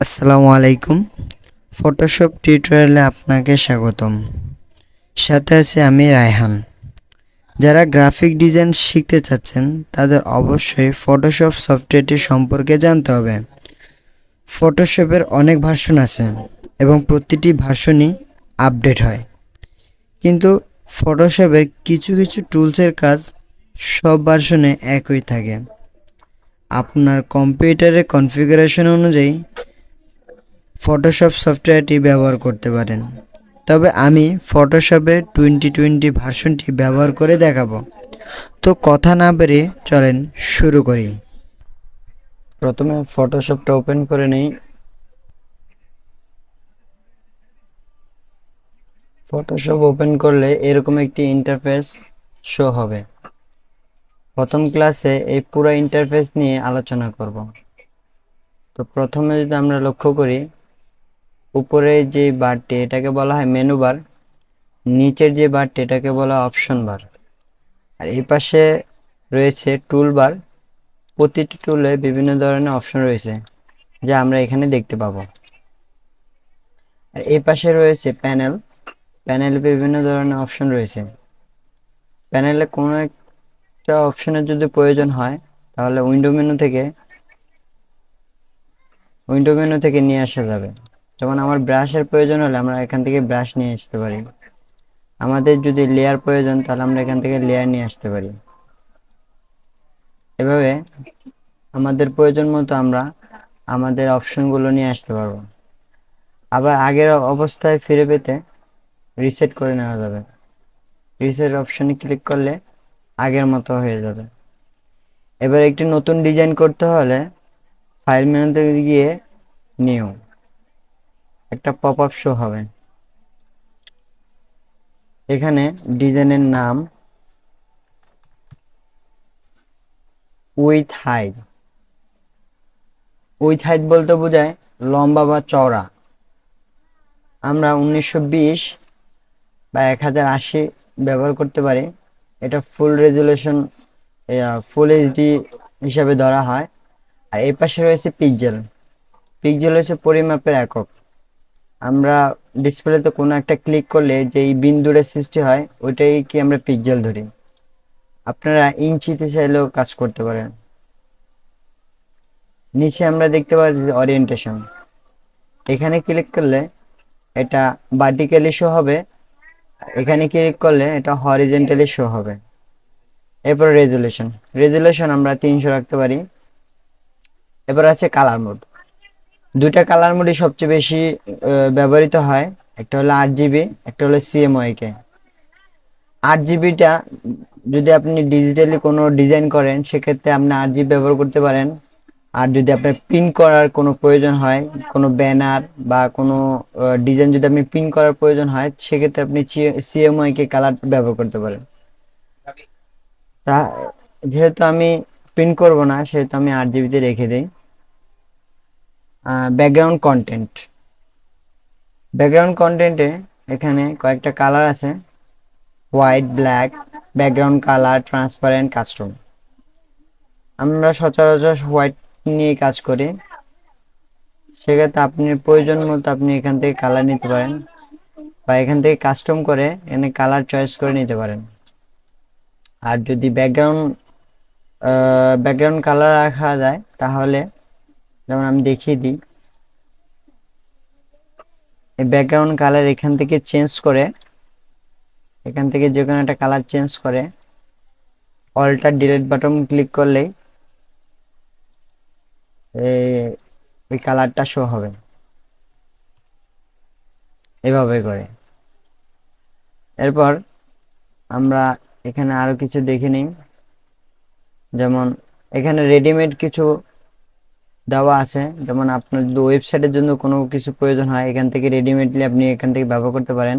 আসসালামু আলাইকুম। ফটোশপ টিউটোরিয়ালে আপনাকে স্বাগতম। সাথে আছে আমি রায়হান। যারা গ্রাফিক ডিজাইন শিখতে চাচ্ছেন, তাদের অবশ্যই ফটোশপ সফটওয়্যারটি সম্পর্কে জানতে হবে। ফটোশপের অনেক ভার্সন আছে এবং প্রতিটি ভার্সনই আপডেট হয়। কিন্তু ফটোশপের কিছু কিছু টুলসের কাজ সব ভার্সনে একই থাকে। আপনার কম্পিউটারের কনফিগারেশন অনুযায়ী ফটোশপ সফটওয়্যারটি ব্যবহার করতে পারেন। তবে আমি ফটোশপের টোয়েন্টি টোয়েন্টি ভার্সনটি ব্যবহার করে দেখাবো। তো কথা না বেরিয়ে চলেন শুরু করি। প্রথমে ফটোশপটা ওপেন করে নেই। ফটোশপ ওপেন করলে এরকম একটি ইন্টারফেস শো হবে। প্রথম ক্লাসে এই পুরো ইন্টারফেস নিয়ে আলোচনা করব। তো প্রথমে যদি আমরা লক্ষ্য করি উপরে যে বারটি, এটাকে বলা হয় মেনু বার নিচের যে বারটি, এটাকে বলা হয় অপশন বার আর এই পাশে রয়েছে টুল বার প্রতিটি টুলে বিভিন্ন ধরনের অপশন রয়েছে, যা আমরা এখানে দেখতে পাবো। আর এই পাশে রয়েছে প্যানেল প্যানেলে বিভিন্ন ধরনের অপশন রয়েছে। প্যানেলে কোনো একটা অপশনের যদি প্রয়োজন হয়, তাহলে উইন্ডো মেনু থেকে উইন্ডো মেনু থেকে নিয়ে আসা যাবে। যেমন আমার ব্রাশের প্রয়োজন হলে আমরা এখান থেকে ব্রাশ নিয়ে আসতে পারি। আমাদের যদি লেয়ার প্রয়োজন, তাহলে আমরা এখান থেকে লেয়ার নিয়ে আসতে পারি। এভাবে আমাদের প্রয়োজন মতো আমরা আমাদের অপশনগুলো নিয়ে আসতে পারব। আবার আগের অবস্থায় ফিরে পেতে রিসেট করে নেওয়া যাবে। রিসেট অপশনে ক্লিক করলে আগের মতো হয়ে যাবে। এবার একটি নতুন ডিজাইন করতে হলে ফাইল মেনুতে গিয়ে নিউ একটা পপ আপ শো হবে। এখানে ডিজাইনের নাম উইথ হাইট। উইথ হাইট বলতে বোঝায় লম্বা বা চওড়া। আমরা উনিশশো বিশ বা এক হাজার আশি ব্যবহার করতে পারি। এটা ফুল রেজুলেশন ফুল এইচডি হিসাবে ধরা হয়। আর এই পাশে রয়েছে পিকজেল পিকজেল হচ্ছে পরিমাপের একক। আমরা ডিসপ্লেতে কোনো একটা ক্লিক করলে যে এই বিন্দুরের সৃষ্টি হয় ওইটাই কি আমরা পিকজেল ধরি। আপনারা ইঞ্চিতে চাইলেও কাজ করতে পারেন। নিচে আমরা দেখতে পাচ্ছি অরিয়েন্টেশন এখানে ক্লিক করলে এটা ভার্টিক্যালি শো হবে। এখানে ক্লিক করলে এটা হরিজেন্টালি শো হবে। এরপর রেজুলেশন রেজুলেশন আমরা তিনশো রাখতে পারি। এবার আছে কালার মোড দুইটা কালার মোডই সবচেয়ে বেশি ব্যবহৃত হয়। একটা হলো আট জিবি একটা হলো সিএমওয়াইকে আট জিবিটা যদি আপনি ডিজিটালি কোনো ডিজাইন করেন, সেক্ষেত্রে আপনি আট জিবি ব্যবহার করতে পারেন। আর যদি আপনার প্রিন্ট করার কোনো প্রয়োজন হয়, কোনো ব্যানার বা কোনো ডিজাইন যদি আপনি প্রিন্ট করার প্রয়োজন হয়, সেক্ষেত্রে আপনি সিএমআই কে কালার ব্যবহার করতে পারেন। তা, যেহেতু আমি প্রিন্ট করব না, সেহেতু আমি আট জিবিতে রেখে দিই। ব্যাকগ্রাউন্ড কন্টেন্ট ব্যাকগ্রাউন্ড কন্টেন্টে এখানে কয়েকটা কালার আছে। White black background colour transparent custom আমরা সচরাচর হোয়াইট নিয়ে কাজ করি। সেক্ষেত্রে আপনি প্রয়োজন মতো আপনি এখান থেকে কালার নিতে পারেন বা এখান থেকে কাস্টম করে এখানে কালার চয়েস করে নিতে পারেন। আর যদি ব্যাকগ্রাউন্ড ব্যাকগ্রাউন্ড কালার রাখা যায় তাহলে যেমন আমি দেখিয়ে দিই। এই ব্যাকগ্রাউন্ড কালার এখান থেকে চেঞ্জ করে, এখান থেকে যে কোনো একটা কালার চেঞ্জ করে অল্টার ডিলেট বাটন ক্লিক করলেই ওই কালারটা শো হবে। এভাবে করে। এরপর আমরা এখানে আরও কিছু দেখে নিই। যেমন এখানে রেডিমেড কিছু দেওয়া আছে। যেমন আপনার যদি ওয়েবসাইটের জন্য কোনো কিছু প্রয়োজন হয়, এখান থেকে রেডিমেডলি আপনি এখান থেকে ব্যবহার করতে পারেন।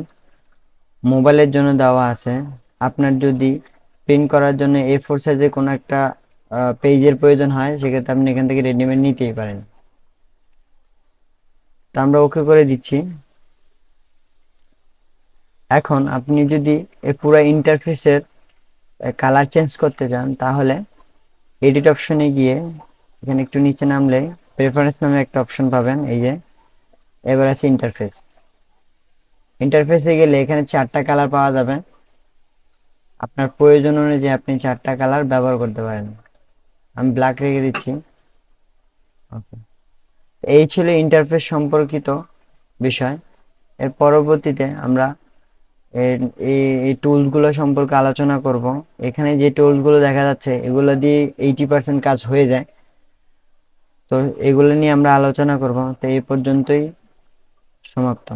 মোবাইলের জন্য দেওয়া আছে। আপনার যদি প্রিন্ট করার জন্য এ ফোর সাইজে কোনো একটা পেজের প্রয়োজন হয়, সেক্ষেত্রে আপনি এখান থেকে রেডিমেড নিতেই পারেন। তো আমরা ওকে করে দিচ্ছি। এখন আপনি যদি এই পুরো ইন্টারফেসের কালার চেঞ্জ করতে চান, তাহলে এডিট অপশনে গিয়ে এখানে একটু নিচে নামলে প্রেফারেন্স নামে একটা অপশন পাবেন এই যে। এবার আছে ইন্টারফেস ইন্টারফেসে গেলে এখানে চারটা কালার পাওয়া যাবে। আপনার প্রয়োজন অনুযায়ী আপনি চারটা কালার ব্যবহার করতে পারেন। আমি ব্ল্যাক রেখে দিচ্ছি। ওকে এই ছিল ইন্টারফেস সম্পর্কিত বিষয়। এর পরবর্তীতে আমরা এই টুলসগুলো সম্পর্কে আলোচনা করব। এখানে যে টুলসগুলো দেখা যাচ্ছে এগুলো দিয়ে এইটি পার্সেন্ট কাজ হয়ে যায়। তো এগুলো নিয়ে আমরা আলোচনা করব। তো এই পর্যন্তই সমাপ্ত।